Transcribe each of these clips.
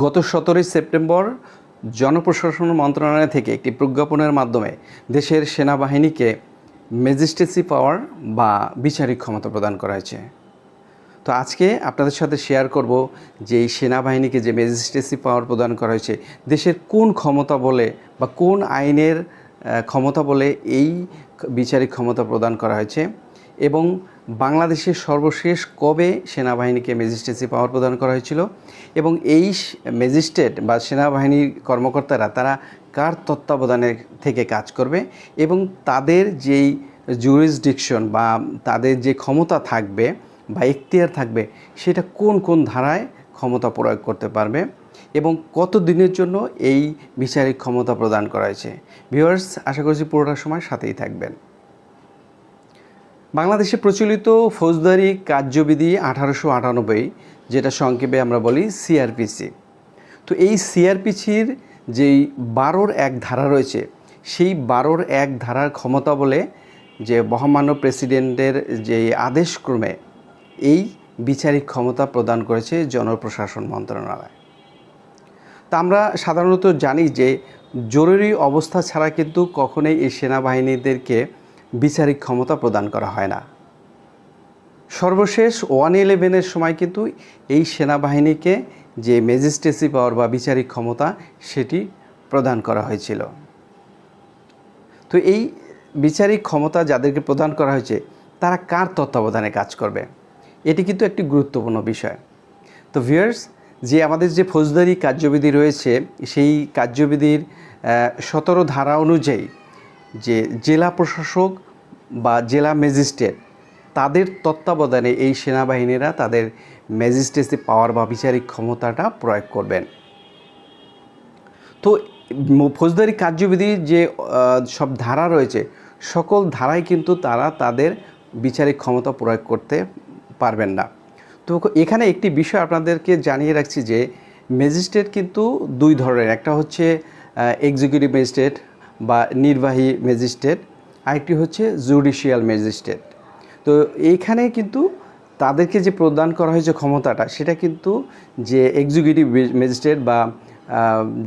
গত সতেরোই সেপ্টেম্বর জনপ্রশাসন মন্ত্রণালয় থেকে একটি প্রজ্ঞাপনের মাধ্যমে দেশের সেনাবাহিনীকে ম্যাজিস্ট্রেসি পাওয়ার বা বিচারিক ক্ষমতা প্রদান করা হয়েছে। তো আজকে আপনাদের সাথে শেয়ার করব যে এই সেনাবাহিনীকে যে ম্যাজিস্ট্রেসি পাওয়ার প্রদান করা হয়েছে, দেশের কোন ক্ষমতা বলে বা কোন আইনের ক্ষমতা বলে এই বিচারিক ক্ষমতা প্রদান করা হয়েছে এবং বাংলাদেশের সর্বশেষ কবে সেনাবাহিনীকে ম্যাজিস্ট্রেসি পাওয়ার প্রদান করা হয়েছিল? এবং এই ম্যাজিস্ট্রেট বা সেনাবাহিনীর কর্মকর্তারা, তারা কার তত্ত্বাবধানে থেকে কাজ করবে? এবং তাদের যেই জুরিসডিকশন বা তাদের যে ক্ষমতা থাকবে বা এখতিয়ার থাকবে, সেটা কোন কোন ধারায় ক্ষমতা প্রয়োগ করতে পারবে? এবং কত দিনের জন্য এই বিচারিক ক্ষমতা প্রদান করা হয়েছে? ভিউয়ার্স, আশা করছি পুরোটা সময় সাথেই থাকবেন। বাংলাদেশে প্রচলিত ফৌজদারি কার্যবিধি আঠারোশো আটানব্বই, যেটা সংক্ষেপে আমরা বলি সিআরপিসি তো এই সিআরপিসির যেই বারোর এক ধারা রয়েছে, সেই বারোর এক ধারার ক্ষমতা বলে যে মহামান্য প্রেসিডেন্টের যে আদেশক্রমে এই বিচারিক ক্ষমতা প্রদান করেছে জনপ্রশাসন মন্ত্রণালয়। তা আমরা সাধারণত জানি যে জরুরি অবস্থা ছাড়া কিন্তু কখনোই এই সেনাবাহিনীদেরকে বিচারিক ক্ষমতা প্রদান করা হয় না। সর্বশেষ ওয়ান ইলেভেনের সময় কিন্তু এই সেনাবাহিনীকে যে ম্যাজিস্ট্রেসি পাওয়ার বা বিচারিক ক্ষমতা, সেটি প্রদান করা হয়েছিল। তো এই বিচারিক ক্ষমতা যাদেরকে প্রদান করা হয়েছে, তারা কার তত্ত্বাবধানে কাজ করবে? এটি কিন্তু একটি গুরুত্বপূর্ণ বিষয়। তো ভিয়ার্স যে আমাদের যে ফৌজদারি কার্যবিধি রয়েছে, সেই কার্যবিধির সতেরো ধারা অনুযায়ী যে জেলা প্রশাসক বা জেলা ম্যাজিস্ট্রেট, তাদের তত্ত্বাবধানে এই সেনাবাহিনীরা তাদের ম্যাজিস্ট্রেসি পাওয়ার বা বিচারিক ক্ষমতাটা প্রয়োগ করবেন। তো ফৌজদারি কার্যবিধির যে সব ধারা রয়েছে, সকল ধারায় কিন্তু তারা তাদের বিচারিক ক্ষমতা প্রয়োগ করতে পারবেন না। তো এখানে একটি বিষয় আপনাদেরকে জানিয়ে রাখছি যে, ম্যাজিস্ট্রেট কিন্তু দুই ধরনের, একটা হচ্ছে এক্সিকিউটিভ ম্যাজিস্ট্রেট বা নির্বাহী ম্যাজিস্ট্রেট, আরেকটি হচ্ছে জুডিশিয়াল ম্যাজিস্ট্রেট। তো এইখানে কিন্তু তাদেরকে যে প্রদান করা হয়েছে ক্ষমতাটা, সেটা কিন্তু যে এক্সিকিউটিভ ম্যাজিস্ট্রেট বা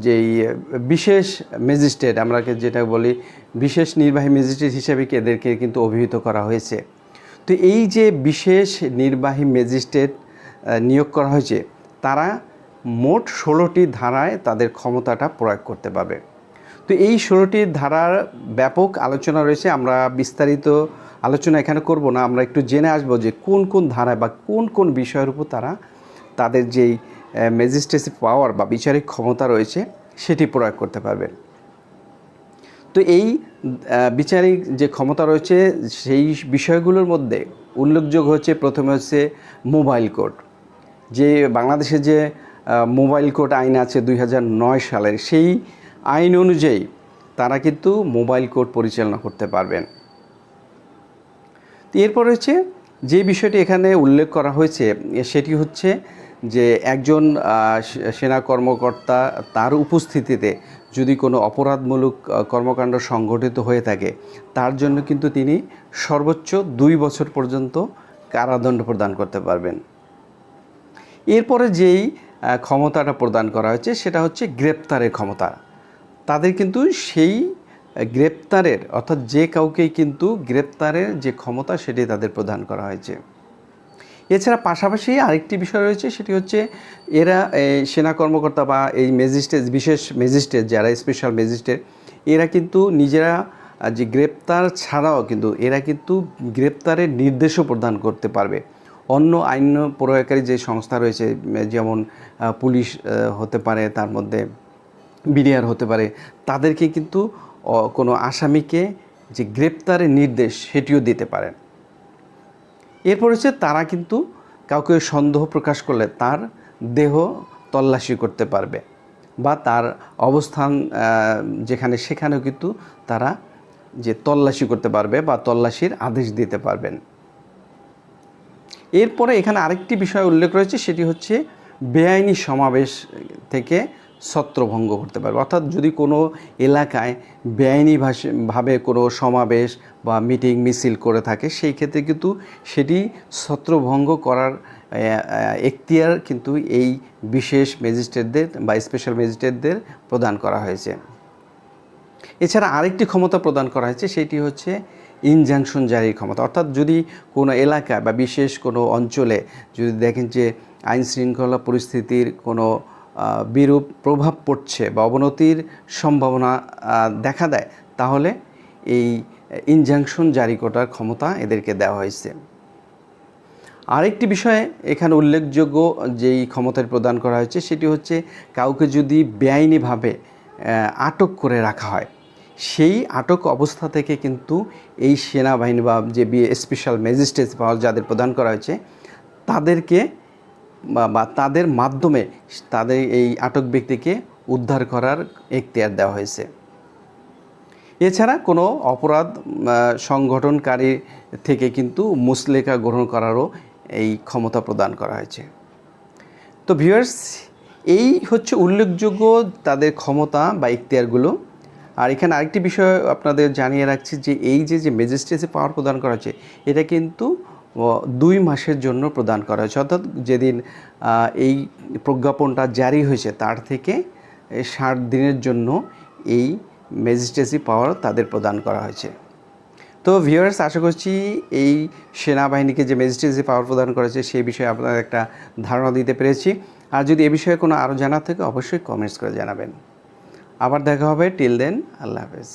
যেই বিশেষ ম্যাজিস্ট্রেট আমরা যেটা বলি বিশেষ নির্বাহী ম্যাজিস্ট্রেট হিসেবে এদেরকে কিন্তু অভিহিত করা হয়েছে। তো এই যে বিশেষ নির্বাহী ম্যাজিস্ট্রেট নিয়োগ করা হয়েছে, তারা মোট ষোলোটি ধারায় তাদের ক্ষমতাটা প্রয়োগ করতে পারবে। তো এই ষোলোটি ধারার ব্যাপক আলোচনা রয়েছে। আমরা বিস্তারিত আলোচনা এখানে করব না। আমরা একটু জেনে আসব যে কোন কোন ধারায় বা কোন কোন বিষয়ের উপর তারা তাদের যেই ম্যাজিস্ট্রেসি পাওয়ার বা বিচারিক ক্ষমতা রয়েছে, সেটি প্রয়োগ করতে পারবেন তো এই বিচারিক যে ক্ষমতা রয়েছে, সেই বিষয়গুলোর মধ্যে উল্লেখযোগ্য হচ্ছে, প্রথমে হচ্ছে মোবাইল কোড। যে বাংলাদেশে যে মোবাইল কোড আইন আছে দুই হাজার নয় সালের, সেই আইন অনুযায়ী তারা কিন্তু মোবাইল কোড পরিচালনা করতে পারবেন। এরপর হচ্ছে যে বিষয়টি এখানে উল্লেখ করা হয়েছে, সেটি হচ্ছে যে একজন সেনা কর্মকর্তা তার উপস্থিতিতে যদি কোনো অপরাধমূলক কর্মকাণ্ড সংঘটিত হয়ে থাকে, তার জন্য কিন্তু তিনি সর্বোচ্চ দুই বছর পর্যন্ত কারাদণ্ড প্রদান করতে পারবেন। এরপরে যেই ক্ষমতাটা প্রদান করা হয়েছে, সেটা হচ্ছে গ্রেপ্তারের ক্ষমতা। তাদের কিন্তু সেই গ্রেপ্তারের, অর্থাৎ যে কাউকেই কিন্তু গ্রেপ্তারের যে ক্ষমতা সেটি তাদের প্রদান করা হয়েছে। এছাড়া পাশাপাশি আরেকটি বিষয় রয়েছে, সেটি হচ্ছে এরা সেনা কর্মকর্তা বা এই ম্যাজিস্ট্রেট, বিশেষ ম্যাজিস্ট্রেট যারা, স্পেশাল ম্যাজিস্ট্রেট, এরা কিন্তু নিজেরা যে গ্রেপ্তার ছাড়াও কিন্তু এরা কিন্তু গ্রেপ্তারের নির্দেশও প্রদান করতে পারবে। অন্য আইন প্রয়োগকারী যে সংস্থা রয়েছে, যেমন পুলিশ হতে পারে, তার মধ্যে বিডিআর হতে পারে, তাদেরকে কিন্তু কোনো আসামিকে যে গ্রেপ্তারের নির্দেশ সেটিও দিতে পারেন। এরপর হচ্ছে তারা কিন্তু কাউকে সন্দেহ প্রকাশ করলে তার দেহ তল্লাশি করতে পারবে বা তার অবস্থান যেখানে সেখানেও কিন্তু তারা যে তল্লাশি করতে পারবে বা তল্লাশির আদেশ দিতে পারবেন। এরপরে এখানে আরেকটি বিষয় উল্লেখ রয়েছে, সেটি হচ্ছে বেআইনি সমাবেশ থেকে ছত্রভঙ্গ করতে পারবে। অর্থাৎ যদি কোনো এলাকায় বেআইনি ভাবে কোনো সমাবেশ বা মিটিং, মিছিল করে থাকে, সেই ক্ষেত্রে কিন্তু সেটি ছত্রভঙ্গ করার এখতিয়ার কিন্তু এই বিশেষ ম্যাজিস্ট্রেটদের বা স্পেশাল ম্যাজিস্ট্রেটদের প্রদান করা হয়েছে। এছাড়া আরেকটি ক্ষমতা প্রদান করা হয়েছে, সেটি হচ্ছে ইনজাংশন জারির ক্ষমতা। অর্থাৎ যদি কোনো এলাকা বা বিশেষ কোনো অঞ্চলে যদি দেখেন যে আইন শৃঙ্খলা পরিস্থিতির কোনো বিরূপ প্রভাব পড়ছে বা অবনতির সম্ভাবনা দেখা দেয়, তাহলে এই ইনজাংশন জারি করার ক্ষমতা এদেরকে দেওয়া হয়েছে। আরেকটি বিষয়ে এখানে উল্লেখযোগ্য যেই ক্ষমতার প্রদান করা হয়েছে, সেটি হচ্ছে কাউকে যদি বেআইনিভাবে আটক করে রাখা হয়, সেই আটক অবস্থা থেকে কিন্তু এই সেনাবাহিনী বা যে স্পেশাল ম্যাজিস্ট্রেট পাওয়ার যাদের প্রদান করা হয়েছে, তাদেরকে বা- তাদের মাধ্যমে তাদের এই আটক ব্যক্তিকে উদ্ধার করার এখতিয়ার দেওয়া হয়েছে। এছাড়া কোনো অপরাধ সংগঠনকারী থেকে কিন্তু মুসলেখা গ্রহণ করারও এই ক্ষমতা প্রদান করা হয়েছে। তো ভিউয়ার্স এই হচ্ছে উল্লেখযোগ্য তাদের ক্ষমতা বা ইখতিয়ারগুলো আর এখানে আরেকটি বিষয় আপনাদের জানিয়ে রাখছি যে, এই যে যে ম্যাজিস্ট্রেসি পাওয়ার প্রদান করা হয়েছে, এটা কিন্তু দুই মাসের জন্য প্রদান করা হয়েছে। অর্থাৎ যেদিন এই প্রজ্ঞাপনটা জারি হয়েছে, তার থেকে ষাট দিনের জন্য এই ম্যাজিস্ট্রেসি পাওয়ার তাদের প্রদান করা হয়েছে। তো ভিউয়ার্স, আশা করছি এই সেনাবাহিনীকে যে ম্যাজিস্ট্রেসি পাওয়ার প্রদান করেছে, সেই বিষয়ে আপনাদের একটা ধারণা দিতে পেরেছি। আর যদি এ বিষয়ে কোনো আরও জানার থাকে, অবশ্যই কমেন্টস করে জানাবেন। আবার দেখা হবে। টিল দেন, আল্লাহ হাফেজ।